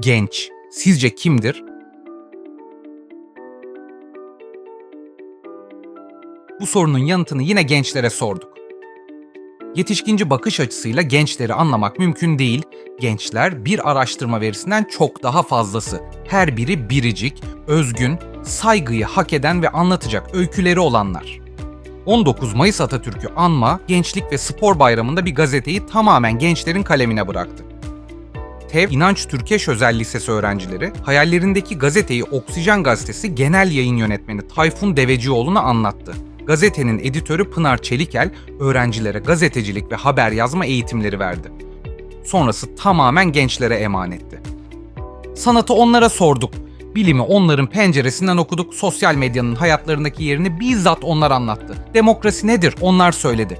genç sizce kimdir? Bu sorunun yanıtını yine gençlere sorduk. Yetişkinci bakış açısıyla gençleri anlamak mümkün değil. Gençler bir araştırma verisinden çok daha fazlası. Her biri biricik, özgün, saygıyı hak eden ve anlatacak öyküleri olanlar. 19 Mayıs Atatürk'ü anma, Gençlik ve Spor Bayramı'nda bir gazeteyi tamamen gençlerin kalemine bıraktı. TEV İnanç Türkeş Özel Lisesi öğrencileri hayallerindeki gazeteyi Oksijen Gazetesi Genel Yayın Yönetmeni Tayfun Devecioğlu'na anlattı. Gazetenin editörü Pınar Çelikel öğrencilere gazetecilik ve haber yazma eğitimleri verdi. Sonrası tamamen gençlere emanetti. Sanatı onlara sorduk. Bilimi onların penceresinden okuduk. Sosyal medyanın hayatlarındaki yerini bizzat onlar anlattı. Demokrasi nedir? Onlar söyledi.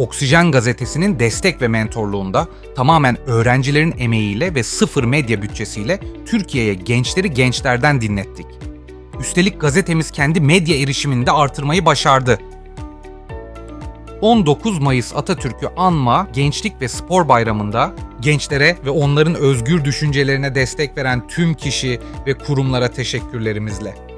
Oksijen gazetesinin destek ve mentorluğunda tamamen öğrencilerin emeğiyle ve sıfır medya bütçesiyle Türkiye'ye gençleri gençlerden dinlettik. Üstelik gazetemiz kendi medya erişimini de artırmayı başardı. 19 Mayıs Atatürk'ü anma Gençlik ve Spor Bayramı'nda gençlere ve onların özgür düşüncelerine destek veren tüm kişi ve kurumlara teşekkürlerimizle.